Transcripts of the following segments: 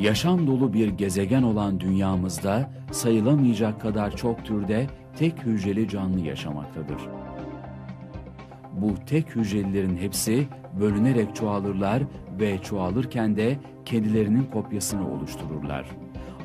Yaşam dolu bir gezegen olan dünyamızda sayılamayacak kadar çok türde tek hücreli canlı yaşamaktadır. Bu tek hücrelilerin hepsi bölünerek çoğalırlar ve çoğalırken de kendilerinin kopyasını oluştururlar.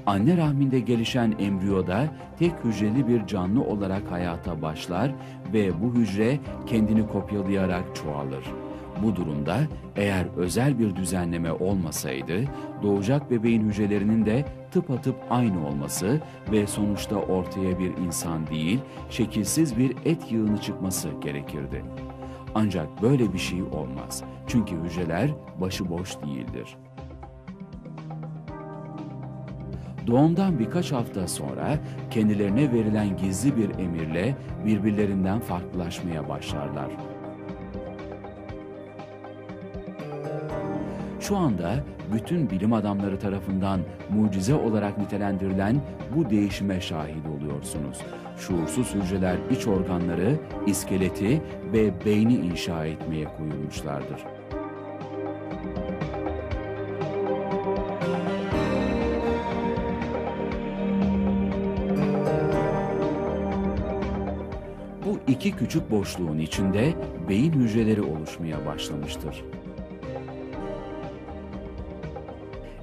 Anne rahminde gelişen embriyoda tek hücreli bir canlı olarak hayata başlar ve bu hücre kendini kopyalayarak çoğalır. Bu durumda eğer özel bir düzenleme olmasaydı doğacak bebeğin hücrelerinin de tıpatıp aynı olması ve sonuçta ortaya bir insan değil, şekilsiz bir et yığını çıkması gerekirdi. Ancak böyle bir şey olmaz. Çünkü hücreler başıboş değildir. Doğumdan birkaç hafta sonra kendilerine verilen gizli bir emirle birbirlerinden farklılaşmaya başlarlar. Şu anda bütün bilim adamları tarafından mucize olarak nitelendirilen bu değişime şahit oluyorsunuz. Şuursuz hücreler iç organları, iskeleti ve beyni inşa etmeye koyulmuşlardır. Bu iki küçük boşluğun içinde beyin hücreleri oluşmaya başlamıştır.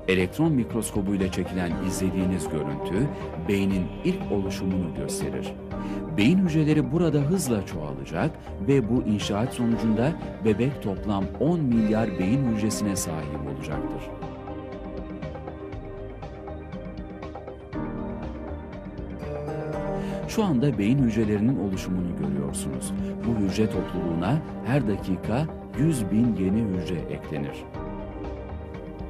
Elektron mikroskobuyla çekilen izlediğiniz görüntü beynin ilk oluşumunu gösterir. Beyin hücreleri burada hızla çoğalacak ve bu inşaat sonucunda bebek toplam 10 milyar beyin hücresine sahip olacaktır. Şu anda beyin hücrelerinin oluşumunu görüyorsunuz. Bu hücre topluluğuna her dakika 100 bin yeni hücre eklenir.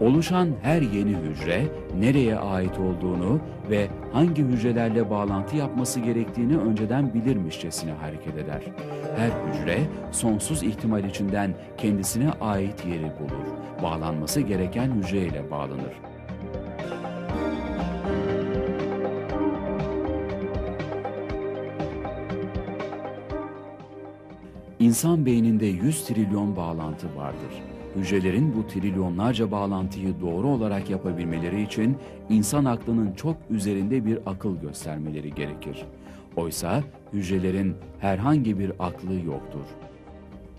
Oluşan her yeni hücre nereye ait olduğunu ve hangi hücrelerle bağlantı yapması gerektiğini önceden bilirmişçesine hareket eder. Her hücre sonsuz ihtimal içinden kendisine ait yeri bulur. Bağlanması gereken hücreyle bağlanır. İnsan beyninde 100 trilyon bağlantı vardır. Hücrelerin bu trilyonlarca bağlantıyı doğru olarak yapabilmeleri için insan aklının çok üzerinde bir akıl göstermeleri gerekir. Oysa hücrelerin herhangi bir aklı yoktur.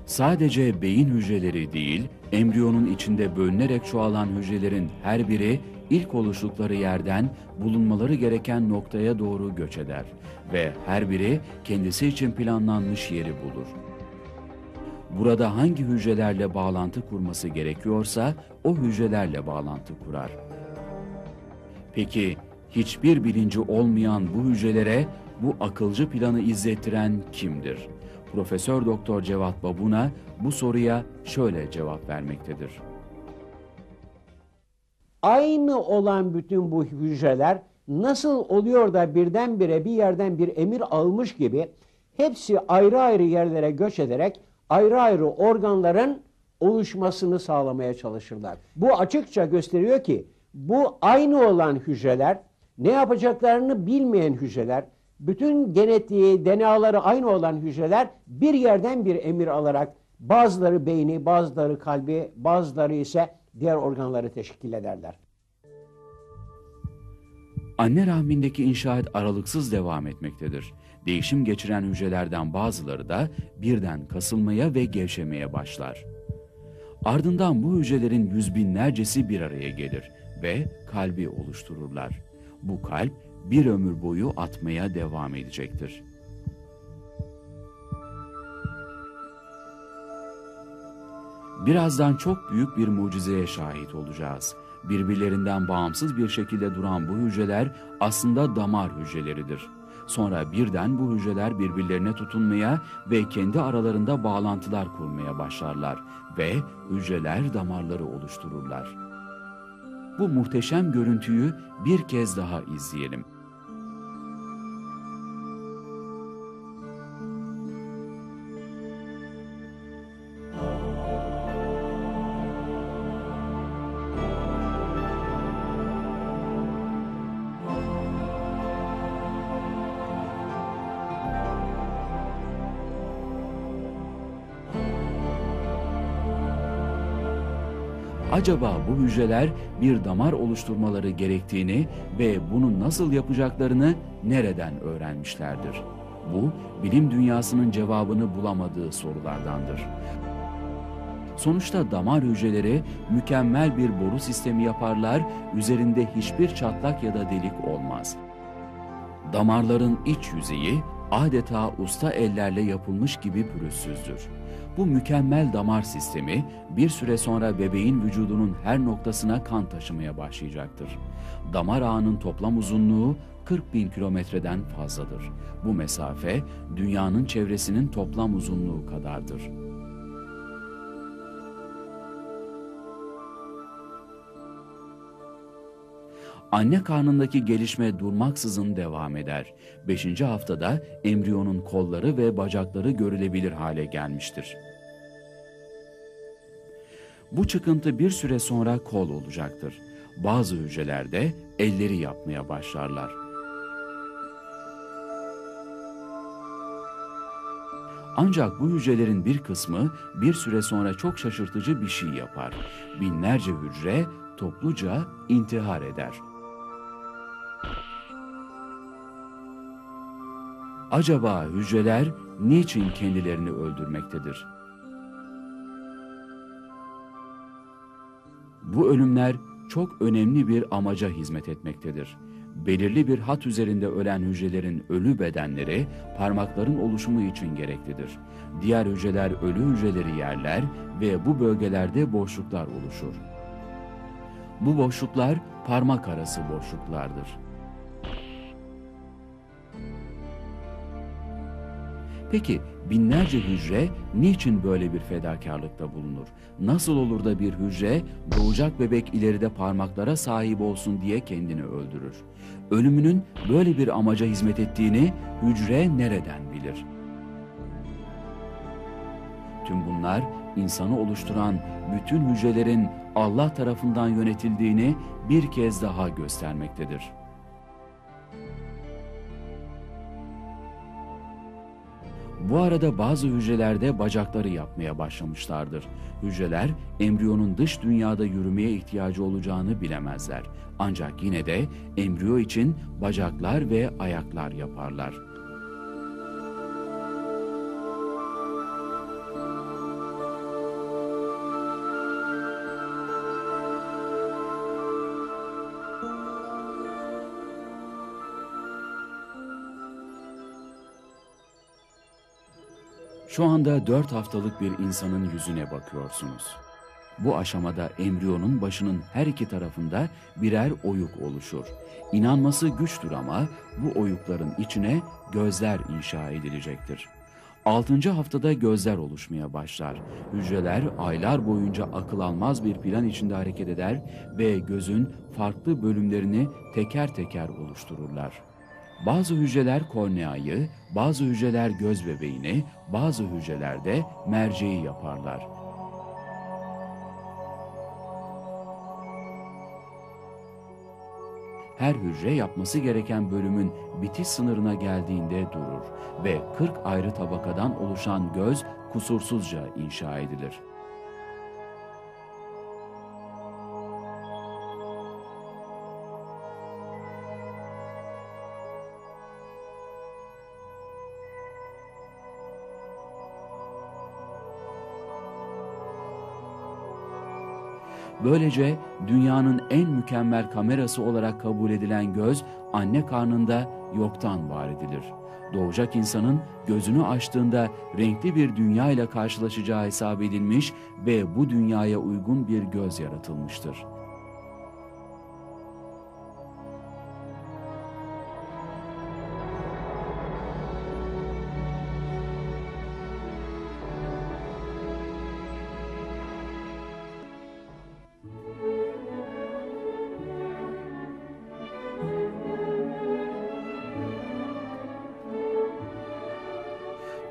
Sadece beyin hücreleri değil, embriyonun içinde bölünerek çoğalan hücrelerin her biri ilk oluştukları yerden bulunmaları gereken noktaya doğru göç eder ve her biri kendisi için planlanmış yeri bulur. Burada hangi hücrelerle bağlantı kurması gerekiyorsa o hücrelerle bağlantı kurar. Peki hiçbir bilinci olmayan bu hücrelere bu akılcı planı izlettiren kimdir? Profesör Doktor Cevat Babuna bu soruya şöyle cevap vermektedir. Aynı olan bütün bu hücreler nasıl oluyor da birdenbire bir yerden bir emir almış gibi hepsi ayrı ayrı yerlere göç ederek ayrı ayrı organların oluşmasını sağlamaya çalışırlar. Bu açıkça gösteriyor ki bu aynı olan hücreler ne yapacaklarını bilmeyen hücreler, bütün genetiği, DNA'ları aynı olan hücreler bir yerden bir emir alarak bazıları beyni, bazıları kalbi, bazıları ise diğer organları teşkil ederler. Anne rahmindeki inşaat aralıksız devam etmektedir. Değişim geçiren hücrelerden bazıları da birden kasılmaya ve gevşemeye başlar. Ardından bu hücrelerin yüz binlercesi bir araya gelir ve kalbi oluştururlar. Bu kalp bir ömür boyu atmaya devam edecektir. Birazdan çok büyük bir mucizeye şahit olacağız. Birbirlerinden bağımsız bir şekilde duran bu hücreler aslında damar hücreleridir. Sonra birden bu hücreler birbirlerine tutunmaya ve kendi aralarında bağlantılar kurmaya başlarlar ve hücreler damarları oluştururlar. Bu muhteşem görüntüyü bir kez daha izleyelim. Acaba bu hücreler bir damar oluşturmaları gerektiğini ve bunu nasıl yapacaklarını nereden öğrenmişlerdir? Bu, bilim dünyasının cevabını bulamadığı sorulardandır. Sonuçta damar hücreleri mükemmel bir boru sistemi yaparlar, üzerinde hiçbir çatlak ya da delik olmaz. Damarların iç yüzeyi adeta usta ellerle yapılmış gibi pürüzsüzdür. Bu mükemmel damar sistemi bir süre sonra bebeğin vücudunun her noktasına kan taşımaya başlayacaktır. Damar ağının toplam uzunluğu 40 bin kilometreden fazladır. Bu mesafe dünyanın çevresinin toplam uzunluğu kadardır. Anne karnındaki gelişme durmaksızın devam eder. Beşinci haftada embriyonun kolları ve bacakları görülebilir hale gelmiştir. Bu çıkıntı bir süre sonra kol olacaktır. Bazı hücrelerde elleri yapmaya başlarlar. Ancak bu hücrelerin bir kısmı bir süre sonra çok şaşırtıcı bir şey yapar. Binlerce hücre topluca intihar eder. Acaba hücreler niçin kendilerini öldürmektedir? Bu ölümler çok önemli bir amaca hizmet etmektedir. Belirli bir hat üzerinde ölen hücrelerin ölü bedenleri parmakların oluşumu için gereklidir. Diğer hücreler ölü hücreleri yerler ve bu bölgelerde boşluklar oluşur. Bu boşluklar parmak arası boşluklardır. Peki binlerce hücre niçin böyle bir fedakarlıkta bulunur? Nasıl olur da bir hücre doğacak bebek ileride parmaklara sahip olsun diye kendini öldürür? Ölümünün böyle bir amaca hizmet ettiğini hücre nereden bilir? Tüm bunlar insanı oluşturan bütün hücrelerin Allah tarafından yönetildiğini bir kez daha göstermektedir. Bu arada bazı hücrelerde bacakları yapmaya başlamışlardır. Hücreler embriyonun dış dünyada yürümeye ihtiyacı olacağını bilemezler. Ancak yine de embriyo için bacaklar ve ayaklar yaparlar. Şu anda 4 haftalık bir insanın yüzüne bakıyorsunuz. Bu aşamada embriyonun başının her iki tarafında birer oyuk oluşur. İnanması güçtür ama bu oyukların içine gözler inşa edilecektir. 6. haftada gözler oluşmaya başlar. Hücreler aylar boyunca akıl almaz bir plan içinde hareket eder ve gözün farklı bölümlerini teker teker oluştururlar. Bazı hücreler korneayı, bazı hücreler göz bebeğini, bazı hücrelerde merceği yaparlar. Her hücre yapması gereken bölümün bitiş sınırına geldiğinde durur ve 40 ayrı tabakadan oluşan göz kusursuzca inşa edilir. Böylece dünyanın en mükemmel kamerası olarak kabul edilen göz anne karnında yoktan var edilir. Doğacak insanın gözünü açtığında renkli bir dünya ile karşılaşacağı hesap edilmiş ve bu dünyaya uygun bir göz yaratılmıştır.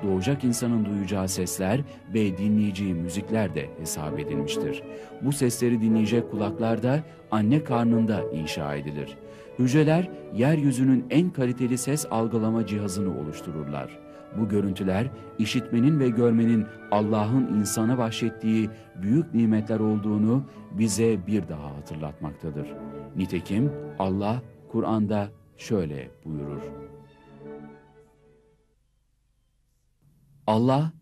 Doğacak insanın duyacağı sesler ve dinleyeceği müzikler de hesap edilmiştir. Bu sesleri dinleyecek kulaklar da anne karnında inşa edilir. Hücreler yeryüzünün en kaliteli ses algılama cihazını oluştururlar. Bu görüntüler işitmenin ve görmenin Allah'ın insana bahşettiği büyük nimetler olduğunu bize bir daha hatırlatmaktadır. Nitekim Allah Kur'an'da şöyle buyurur. Allah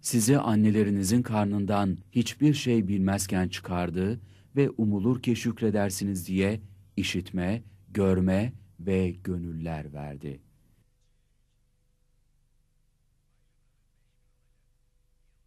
sizi annelerinizin karnından hiçbir şey bilmezken çıkardı ve umulur ki şükredersiniz diye işitme, görme ve gönüller verdi.